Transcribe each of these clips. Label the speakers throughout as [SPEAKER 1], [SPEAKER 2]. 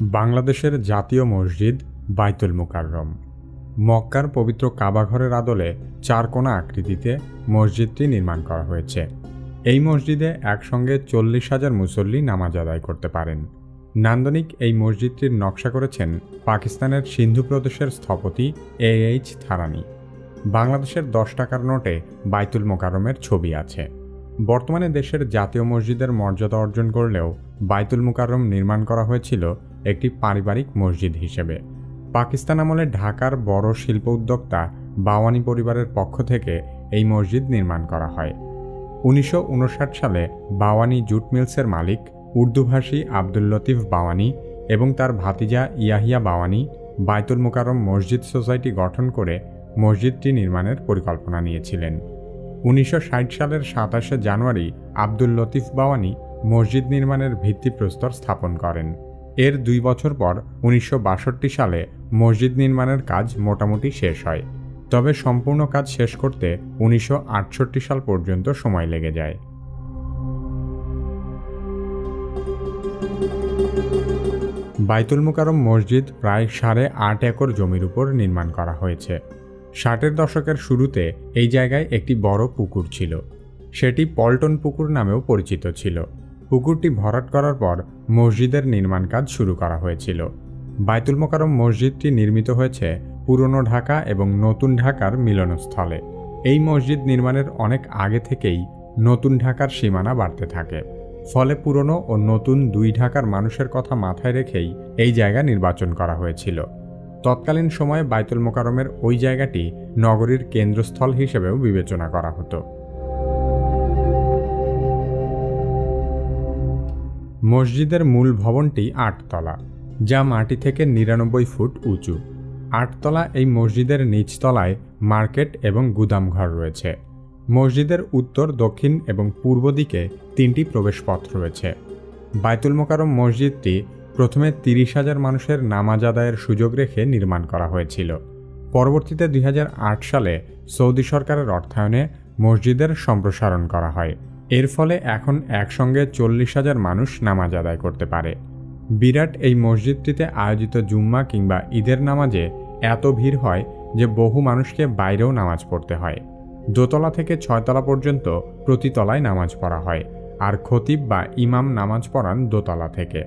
[SPEAKER 1] বাংলাদেশের জাতীয় মসজিদ বাইতুল মুকাররম। মক্কার পবিত্র কাবাঘরের আদলে চারকোনা আকৃতিতে মসজিদটি নির্মাণ করা হয়েছে। এই মসজিদে একসঙ্গে চল্লিশ হাজার মুসল্লি নামাজ আদায় করতে পারেন। নান্দনিক এই মসজিদটির নকশা করেছেন পাকিস্তানের সিন্ধু প্রদেশের স্থপতি এ এইচ থারানি। বাংলাদেশের দশ টাকার নোটে বাইতুল মোকাররমের ছবি আছে। বর্তমানে দেশের জাতীয় মসজিদের মর্যাদা অর্জন করলেও বাইতুল মুকাররম নির্মাণ করা হয়েছিল একটি পারিবারিক মসজিদ হিসেবে। পাকিস্তান আমলে ঢাকার বড় শিল্প উদ্যোক্তা বাওয়ানি পরিবারের পক্ষ থেকে এই মসজিদ নির্মাণ করা হয়। উনিশশো উনষাট সালে বাওয়ানি জুট মিলসের মালিক উর্দুভাষী আব্দুল লতিফ বাওয়ানি এবং তার ভাতিজা ইয়াহিয়া বাওয়ানি বাইতুল মুকাররম মসজিদ সোসাইটি গঠন করে মসজিদটি নির্মাণের পরিকল্পনা নিয়েছিলেন। উনিশশো ষাট সালের সাতাশে জানুয়ারি আব্দুল লতিফ বাওয়ানি মসজিদ নির্মাণের ভিত্তিপ্রস্তর স্থাপন করেন। এর দুই বছর পর উনিশশো বাষট্টি সালে মসজিদ নির্মাণের কাজ মোটামুটি শেষ হয়। তবে সম্পূর্ণ কাজ শেষ করতে উনিশশো আটষট্টি সাল পর্যন্ত সময় লেগে যায়। বাইতুল মুকারম মসজিদ প্রায় সাড়ে আট একর জমির উপর নির্মাণ করা হয়েছে। ষাটের দশকের শুরুতে এই জায়গায় একটি বড় পুকুর ছিল। সেটি পল্টন পুকুর নামেও পরিচিত ছিল। পুকুরটি ভরাট করার পর মসজিদের নির্মাণ কাজ শুরু করা হয়েছিল। বাইতুল মোকারম মসজিদটি নির্মিত হয়েছে পুরনো ঢাকা এবং নতুন ঢাকার মিলনস্থলে। এই মসজিদ নির্মাণের অনেক আগে থেকেই নতুন ঢাকার সীমানা বাড়তে থাকে। ফলে পুরনো ও নতুন দুই ঢাকার মানুষের কথা মাথায় রেখেই এই জায়গা নির্বাচন করা হয়েছিল। তৎকালীন সময়ে বাইতুল মোকারমের ওই জায়গাটি নগরীর কেন্দ্রস্থল হিসেবেও বিবেচনা করা হতো। মসজিদের মূল ভবনটি আটতলা, যা মাটি থেকে নিরানব্বই ফুট উঁচু। আটতলা এই মসজিদের নিচতলায় মার্কেট এবং গুদামঘর রয়েছে। মসজিদের উত্তর, দক্ষিণ এবং পূর্ব দিকে তিনটি প্রবেশপথ রয়েছে। বাইতুল মোকারম মসজিদটি প্রথমে তিরিশ হাজার মানুষের নামাজ আদায়ের সুযোগ রেখে নির্মাণ করা হয়েছিল। পরবর্তীতে দুই হাজার আট সালে সৌদি সরকারের অর্থায়নে মসজিদের সম্প্রসারণ করা হয়। এর ফলে এখন একসঙ্গে চল্লিশ হাজার মানুষ নামাজ আদায় করতে পারে। বিরাট এই মসজিদটিতে আয়োজিত জুম্মা কিংবা ঈদের নামাজে এত ভিড় হয় যে বহু মানুষকে বাইরেও নামাজ পড়তে হয়। দোতলা থেকে ছয়তলা পর্যন্ত প্রতি তলায় নামাজ পড়া হয় আর খতিব বা ইমাম নামাজ পড়ান দোতলা থেকে।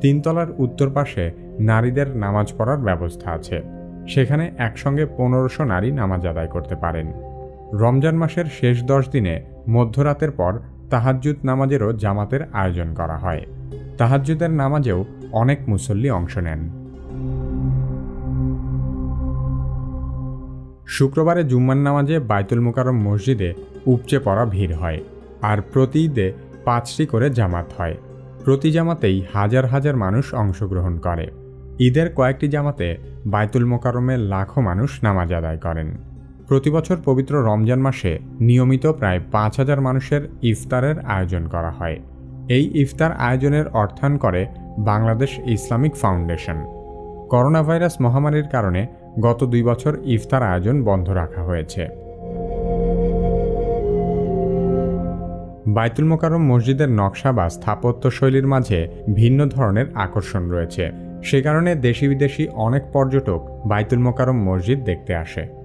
[SPEAKER 1] তিনতলার উত্তর পাশে নারীদের নামাজ পড়ার ব্যবস্থা আছে। সেখানে একসঙ্গে পনেরোশো নারী নামাজ আদায় করতে পারেন। রমজান মাসের শেষ দশ দিনে মধ্যরাতের পর তাহাজ্জুদ নামাজেরও জামাতের আয়োজন করা হয়। তাহাজ্জুদের নামাজেও অনেক মুসল্লি অংশ নেন। শুক্রবারে জুম্মার নামাজে বাইতুল মুকারম মসজিদে উপচে পড়া ভিড় হয় আর প্রতি ঈদে পাঁচটি করে জামাত হয়। প্রতি জামাতেই হাজার হাজার মানুষ অংশগ্রহণ করে। ঈদের কয়েকটি জামাতে বাইতুল মোকারমে লাখো মানুষ নামাজ আদায় করেন। প্রতি বছর পবিত্র রমজান মাসে নিয়মিত প্রায় পাঁচ হাজার মানুষের ইফতারের আয়োজন করা হয়। এই ইফতার আয়োজনের অর্থায়ন করে Bangladesh Islamic Foundation. Corona virus মহামারীর কারণে গত দুই বছর ইফতার আয়োজন বন্ধ রাখা হয়েছে। বাইতুল মোকারম মসজিদের নকশা বা স্থাপত্য শৈলীর মাঝে ভিন্ন ধরনের আকর্ষণ রয়েছে। সে কারণে দেশি বিদেশি অনেক পর্যটক বাইতুল মোকারম মসজিদ দেখতে আসে।